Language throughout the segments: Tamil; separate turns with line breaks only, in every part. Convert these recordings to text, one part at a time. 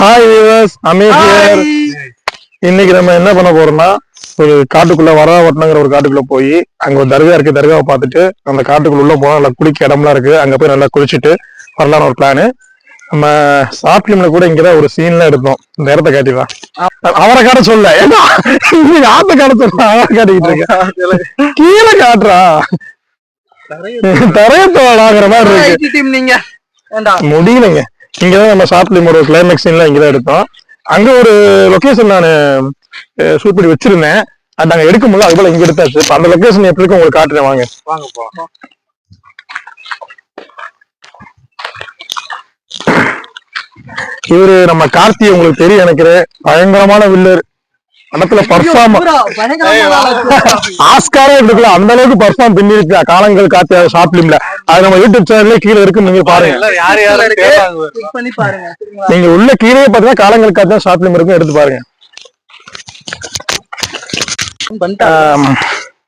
ஹாய் வியூவர்ஸ் அமேஸ் ஹியர் இன்னைக்கு நம்ம என்ன பண்ண போறோம்னா ஒரு காட்டுக்குள்ள வரவட்டணுங்கிற ஒரு காட்டுக்குள்ள போய் அங்க ஒரு தர்கா இருக்கு தர்காவை பார்த்துட்டு அந்த காட்டுக்குள்ள உள்ள போனா நல்லா குளிக்க இடம்லாம் இருக்கு. அங்க போய் நல்லா குளிச்சுட்டு வரலாம்னு ஒரு பிளானு நம்ம ஷார்ட் பிலிம்ல கூட இங்கதான் ஒரு சீன்ல எடுத்தோம். இந்த இடத்த காட்டிடலாம் அவரை காட்ட சொல்ல. ஏன்னா நீ ஆத்த காட்ட சொல்ல அவரை காட்டிக்கிட்டு இருக்க. கீழே காட்டுறா. தரையத்தோடாங்கிற மாதிரி இருக்கு.
டீம்
முடியலைங்க இங்கதான் நம்ம பிலிம் ஒரு கிளைமேக்ஸ் சீன்ல இங்கதான் எடுத்தோம். அங்க ஒரு லொகேஷன் நான் ஷூட் பண்ணி வச்சிருந்தேன். அது நாங்க எடுக்க முடியல அது போல இங்க எடுத்தாச்சு. இப்ப அந்த லொகேஷன் எப்படி இருக்கு உங்களுக்கு காட்டுறேன் வாங்க.
வாங்க போலாம்
இவரு நம்ம கார்த்தி உங்களுக்கு தெரியும் எனக்கு பயங்கரமான வில்லர் படத்துல பர்ஃபார்ம் ஆஸ்காரே எடுக்கல. அந்த அளவுக்கு பர்ஃபார்ம் பண்ணிருக்கு காலங்கள் கார்த்தி ஷார்ட் பிலிம்ல அது நம்ம யூடியூப் சேனல்ல கீழே இருக்கு. நீங்க பாருங்க.
யார் யாரு கிளிக் பண்ணி பாருங்க. சரிங்களா?
நீங்க உள்ள கீழே பார்த்தீங்கன்னா காலங்கள் கார்த்தி ஷார்ட் பிலிம் இருக்கும் எடுத்து பாருங்க.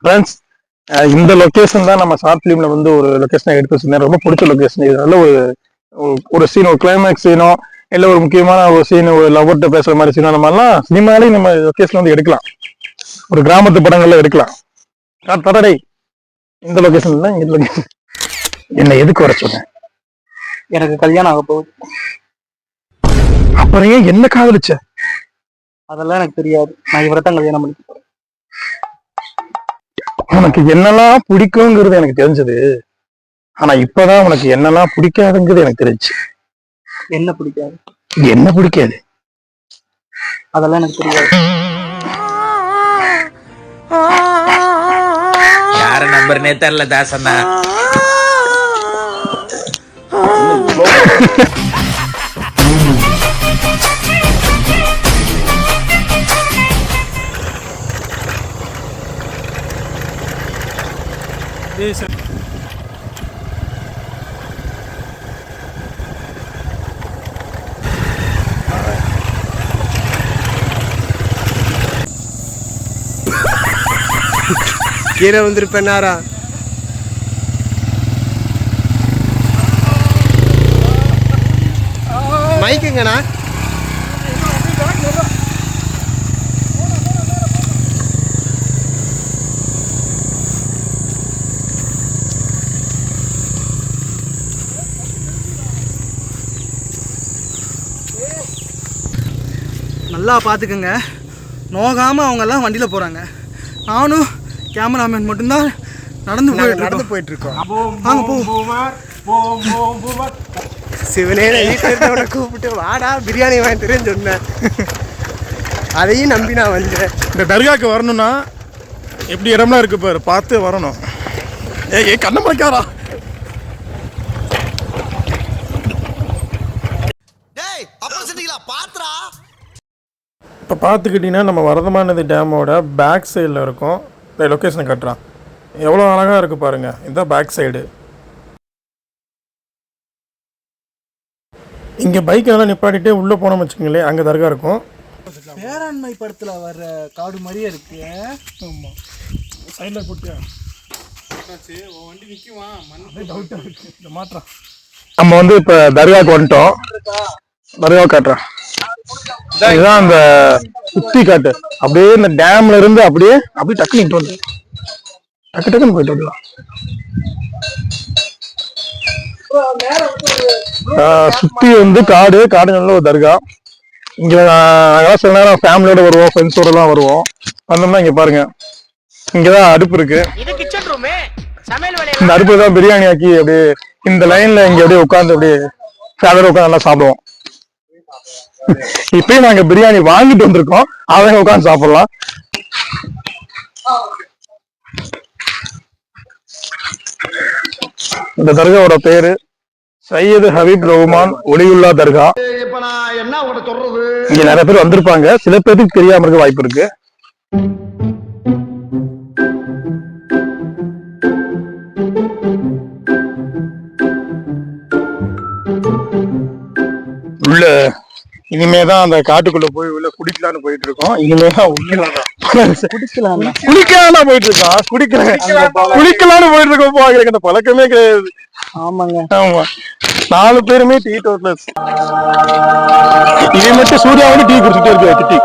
ஃப்ரெண்ட்ஸ் இந்த லொகேஷன் தான் நம்ம ஷார்ட் ஃபிலிம்ல வந்து ஒரு லொகேஷன் எடுத்து வச்சிருந்தேன். ரொம்ப பிடிச்ச லொகேஷன் இது நல்ல ஒரு ஒரு- ஒரு சீன் ஒரு கிளைமேக்ஸ் சீனோ இல்ல ஒரு முக்கியமான ஒரு சீன் ஒரு லவ்வர்கிட்ட பேசுற மாதிரி சீனோ அந்த மாதிரிலாம் சினிமாலையும் நம்ம லொகேஷன் வந்து எடுக்கலாம். ஒரு கிராமத்து படங்கள்ல எடுக்கலாம். தரடை இந்த லொகேஷன் தான் இந்த லொகேஷன் என்ன எதுக்கு வர சொன்னேன்
எனக்கு கல்யாணம் ஆக போகுது.
அப்புறம் ஏன் என்ன காதலிச்ச?
அதெல்லாம் எனக்கு தெரியாது. நான் இவரை தான் கல்யாணம் பண்ணி
உனக்கு என்னெல்லாம் பிடிக்குங்கிறது எனக்கு தெரிஞ்சது. ஆனா இப்பதான் உனக்கு என்னெல்லாம் பிடிக்காதுங்கிறது எனக்கு தெரிஞ்சு.
என்ன பிடிக்காது.
என்ன பிடிக்காது?
அதெல்லாம் எனக்கு தெரியாது.
யார நம்பர்னே தெரியல தாசண்ணா.
கீழே வந்திருப்பேன் மைக்குங்கண்ணா
நல்லா பார்த்துக்குங்க நோகாமல் அவங்கெல்லாம் வண்டியில் போகிறாங்க நானும் கேமராமேன் மட்டும்தான் நடந்து போயிட்டு
நடந்து. போயிட்டு இருக்கோம்.
வாங்க போ
சிவனே வீட்டில் கூப்பிட்டு வாடா பிரியாணி வாங்கி தரேன்னு சொன்னேன். அதையும் நம்பி நான் வந்தேன்.
இந்த தர்காக்கு வரணும்னா எப்படி இடம்லாம் இருக்கு பாரு பார்த்து வரணும். ஏய் ஏய் கண்ண மறைக்காரா இப்போ பார்த்துக்கிட்டிங்கன்னா நம்ம வரதமானது டேமோட பேக் சைடில் இருக்கும். இந்த லொக்கேஷனை கட்டுறான். எவ்வளோ அழகாக இருக்கு பாருங்க. இதுதான் பேக் சைடு இங்கே பைக் எல்லாம் நிப்பாட்டிட்டு உள்ளே போனோம்னு வச்சுக்கோங்களேன் அங்கே தர்கா இருக்கும்.
பேராண்மை படத்துல வர்ற காடு மாதிரியே இருக்கு.
ஆமாம் சைடில் போட்டியா? நம்ம வந்து இப்ப தர்காக்கு வந்துட்டோம். தர்கா காட்டுறேன். இதுதான் அந்த சுத்தி காட்டு. அப்படியே இந்த டேம்ல இருந்து அப்படியே அப்படியே டக்கு நிட்டு வந்து. டக்கு டக்குன்னு போயிட்டு ஆஹ் சுத்தி வந்து காடு. காடு நல்ல ஒரு தர்கா. இங்க நாங்கெல்லாம் சில நேரம் ஃபேமிலியோட வருவோம் ஃப்ரெண்ட்ஸோட எல்லாம் வருவோம். வந்தோம்னா இங்க பாருங்க. இங்கதான் அடுப்பு இருக்கு. இந்த அடுப்புல தான் பிரியாணி ஆக்கி அப்படியே இந்த லைன்ல இங்க அப்படியே உட்காந்து அப்படியே ஃபேமிலியோட உட்காந்து நல்லா சாப்பிடுவோம். இப்பயும் நாங்க பிரியாணி வாங்கிட்டு வந்திருக்கோம். அவங்க உட்காந்து சாப்பிடலாம். இந்த தர்காவோட பேரு சையது ஹபீப் ரஹ்மான் ஒளியுல்லா தர்கா. இங்க நிறைய பேர் வந்திருப்பாங்க. சில பேருக்கு தெரியாம இருக்க வாய்ப்பு இருக்கு. உள்ள இனிமேதான் அந்த காட்டுக்குள்ள போய் உள்ள குடிக்கலாம்னு போயிட்டு இருக்கோம் இனிமேதான் உள்ள
குடிக்கலாம்
குளிக்கலாம் போயிட்டு இருக்கோம் குடிக்கிறேன் குளிக்கலாம்னு போயிட்டு இருக்கோம் போ, எனக்கு அந்த பழக்கமே கிடையாது.
ஆமாங்க.
ஆமா. நாலு பேருமே டீ டோட்லர்ஸ் இவன் மட்டும் சூர்யா வந்து டீ குடிச்சிட்டே இருக்கு டீ.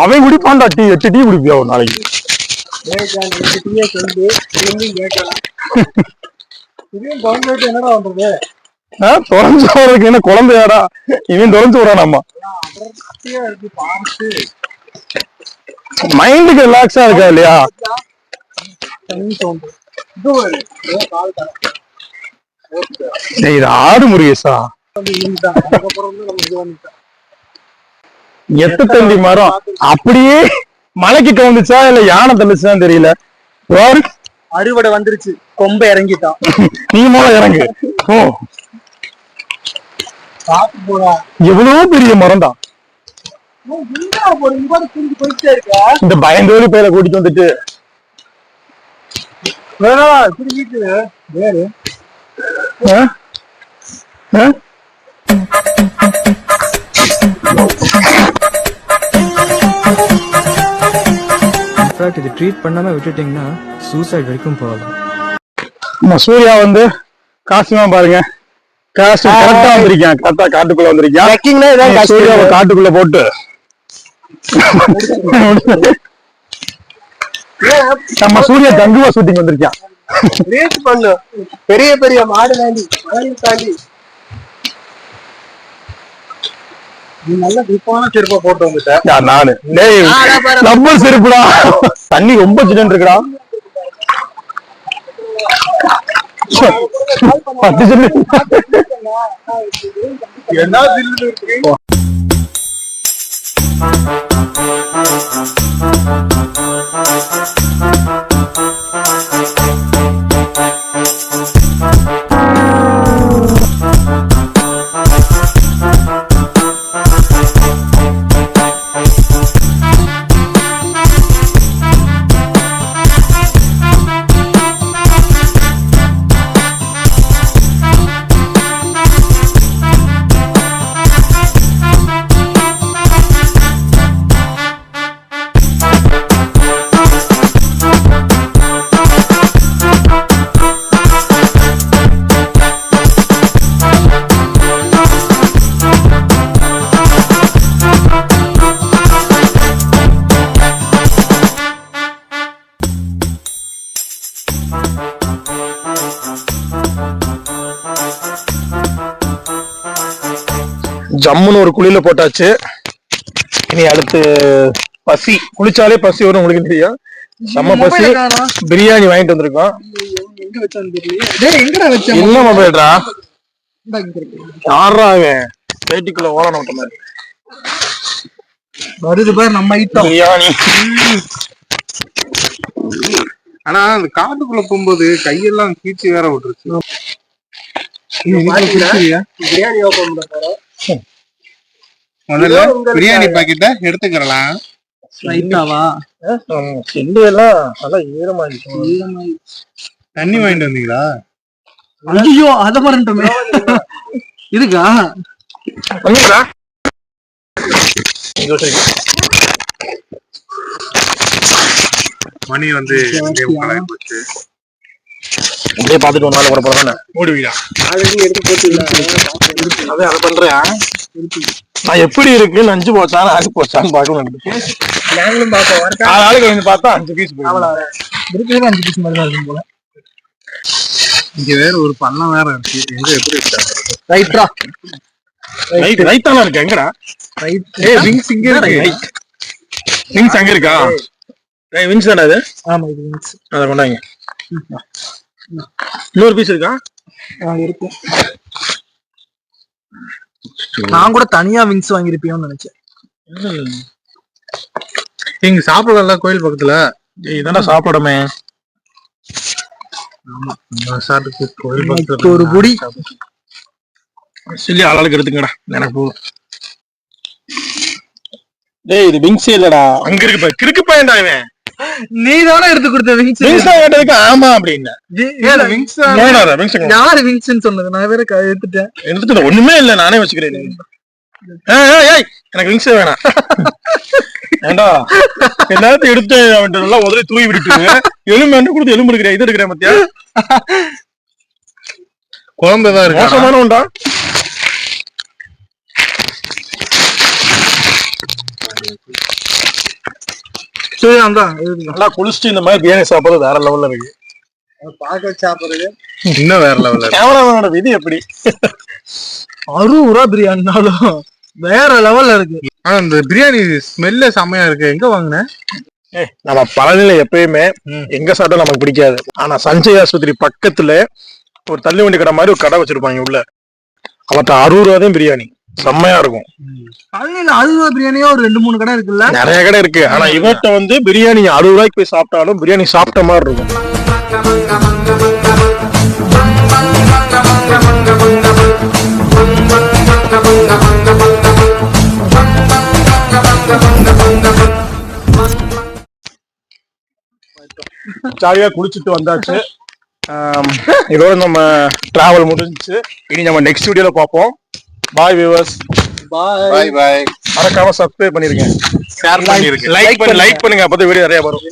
அவன்
குடிப்பான்டா டீ எட்டு டீ குடிப்பியா ஒரு நாளைக்கு?
என்னடா பண்றது?
தொலைஞ்சு போறதுக்கு என்ன குழந்தையாடா? இவன் தொலைஞ்சு விடுறான் நம்ம மைண்டுக்கு ரிலாக்ஸா இருக்கா இல்லையா?
இது
ஆடு
பண்ணிட்டோம்.
எத்த தண்டி மரம். அப்படியே மலைக்கிட்ட வந்துச்சா இல்ல யானை தள்ளுச்சான்னு தெரியல.
அறுவடை வந்துருச்சு. கொம்ப இறங்கிட்டான்.
நீ மூல இறங்கு. ஓ.
பார்த்து போடா
எவ்வளவு பெரிய மரம் தான்
என்ன ஒரு போயிட்டே இருக்கா.
இந்த பயந்தோடி பேரை கூட்டிட்டு வந்துட்டு.
வேணா திரும்பிட்டு வேறு.
இன்ஃபேக்ட் இது ட்ரீட் பண்ணாம விட்டுட்டீங்கன்னா சூசைட் வரைக்கும் போகலாம்.
நம்ம சூர்யா வந்து காஸ்டியூமா பாருங்க. காஸ்டியூம் கரெக்டா வந்திருக்கேன். கரெக்டா காட்டுக்குள்ள வந்திருக்கேன். சூர்யாவை காட்டுக்குள்ள போட்டு. நம்ம சூர்யா கங்குவா ஷூட்டிங் வந்திருக்கான்.
பெரிய பெரிய மாடு தாண்டி தாண்டி நீ நல்ல டிப்பான செருப்பை போட்டு வந்துட்ட.
யார் நானு. டேய் நம்ம செருப்புடா. தண்ணி ரொம்ப சில்லுன்னு இருக்குடா. ச்சே, பத்து சில்லு.
என்ன சில்லு இருக்கு
ஜம்முன்னு ஒரு குழியில போட்டாச்சு. இனி அடுத்து பசி. குளிச்சாலே பசி வரும் உங்களுக்கு தெரியும் செம்ம பசி. பிரியாணி வாங்கிட்டு வந்திருக்கோம். என்ன மொபைல்டா. யாரா அவன் பேட்டிக்குள்ள ஓட நோட்ட மாதிரி.
வருது பாரு நம்ம ஐட்டம்.
பிரியாணி.
ஆனா அந்த காட்டுக்குள்ள போகும்போது கையெல்லாம் கீச்சு வேற விட்டுருச்சு.
பிரியாணி ஓபன் பண்ண போறோம்.
முதல்ல பிரியாணி பாக்கெட்ட எடுத்துக்கிறலாம்.
ரைட்டாவா
செண்டு எல்லாம் நல்லா ஈரமாயிடுச்சு.
தண்ணி வாங்கிட்டு வந்தீங்களா?
ஐயோ அத மறந்துட்டோமே இருக்கா
வந்துங்களா.
மணி வந்து போச்சு.
அப்படியே பாத்துட்டு ஒரு நாள் கூட போறதானே
ஓடுவீடா
ஆல்ரெடி எடுத்து போட்டு
அதே அதை பண்றேன். நான் எப்படி இருக்கு? நஞ்சு போச்சான்னு அஞ்சு போச்சான்னு பார்க்கணும்.
நாங்களும் பாப்போம் வரக்கா
நாலு நாளைக்கு வந்து பார்த்தா அஞ்சு பீஸ்
இருக்கிறது அஞ்சு பீஸ் மாதிரி தான் இருக்கும் போல.
இங்க வேற ஒரு பள்ளம் வேற இருக்கு. எங்க எப்படி இருக்கா?
ரைட்ரா
ரைட் ரைட் தானே இருக்கு. எங்கடா?
ரைட்
ஏ விங்ஸ் இங்க இருக்கு.
விங்ஸ் அங்க இருக்கா? ஏய் விங்ஸ் தானே அது
ஆமா இது wings.
அதை கொண்டாங்க. இன்னொரு பீஸ் இருக்கா?
இருக்கும் நான் கூட தனியா விங்ஸ் வாங்கிருப்பியோன்னு நினைச்சேன்.
இங்க சாப்பிடல கோயில் பக்கத்துல.
ஏய், இதான்டா சாப்பிடமே.
ஒரு புடி.
சொல்லி ஆளாளுக்கு எடுத்துக்கடா. எனக்கு போதும். டேய் இது விங்ஸே இல்லடா. அங்க இருக்கு பாரு. கிறுக்கு பையன்டா இவன்.
நீ தானே எடுத்து கொடுத்த விங்ஸ்
விங்ஸ் தான் கேட்டதுக்கு ஆமா அப்படின்னு.
விங்ஸ்
விங்ஸ்
யாரு விங்ஸ்ன்னு சொன்னது? நான் வேற எடுத்துட்டேன்.
எடுத்துட்டு ஒண்ணுமே இல்ல நானே வச்சுக்கிறேன் ஏய், எனக்கு ரிங்ஸே வேணாம். ஏண்டா? எல்லாத்தையும் எடுத்து அவன்கிட்ட நல்லா உதறி தூவி விட்டுட்டு எலும்பு என்ன கொடுத்து எலும்பு எடுக்கிறேன் இது எடுக்கிறேன் மத்தியா
குழம்பு தான் இருக்கு?
மோசமான உண்டா
சரி அந்த
நல்லா குளிச்சுட்டு இந்த மாதிரி பிரியாணி சாப்பிடுறது வேற லெவல்ல இருக்கு.
பார்க்க சாப்பிடுறது.
இன்னும் வேற லெவல்ல
கேமராமேனோட விதி எப்படி?
அறுபது ரூபா பிரியாணினாலும் வேற லெவல்ல இருக்கு.
ஆனா இந்த பிரியாணி ஸ்மெல்ல செம்மையா இருக்கு. எங்க வாங்கின?
நம்ம பழனில எப்பயுமே எங்க சாப்பிட்டா நமக்கு பிடிக்காது. ஆனா சஞ்சய் ஆஸ்பத்திரி பக்கத்துல ஒரு தள்ளி வண்டி கடை மாதிரி ஒரு கடை வச்சிருப்பாங்க உள்ள. அவட்ட அறுபது ரூபா தான் பிரியாணி. செம்மையா இருக்கும்.
பழனியில அறுபது பிரியாணியே ஒரு ரெண்டு மூணு கடை இருக்குல்ல?
நிறைய கடை இருக்கு. ஆனா இவர்கிட்ட வந்து பிரியாணி அறுபது ரூபாய்க்கு போய் சாப்பிட்டாலும் பிரியாணி சாப்பிட்ட மாதிரி இருக்கும். ஜாலியா குளிச்சுட்டு வந்தாச்சு. இதோட நம்ம டிராவல் முடிஞ்சுச்சு. இனி நம்ம நெக்ஸ்ட் வீடியோல பார்ப்போம். பாய் வியூவர்ஸ்
பாய்
பாய் பாய்
மறக்காம சப்ஸ்கிரைப் பண்ணிருக்கேன்
ஷேர் பண்ணிருக்கேன்
லைக் பண்ணி லைக் பண்ணுங்க. அப்பதான் வீடியோ நிறைய வரும்.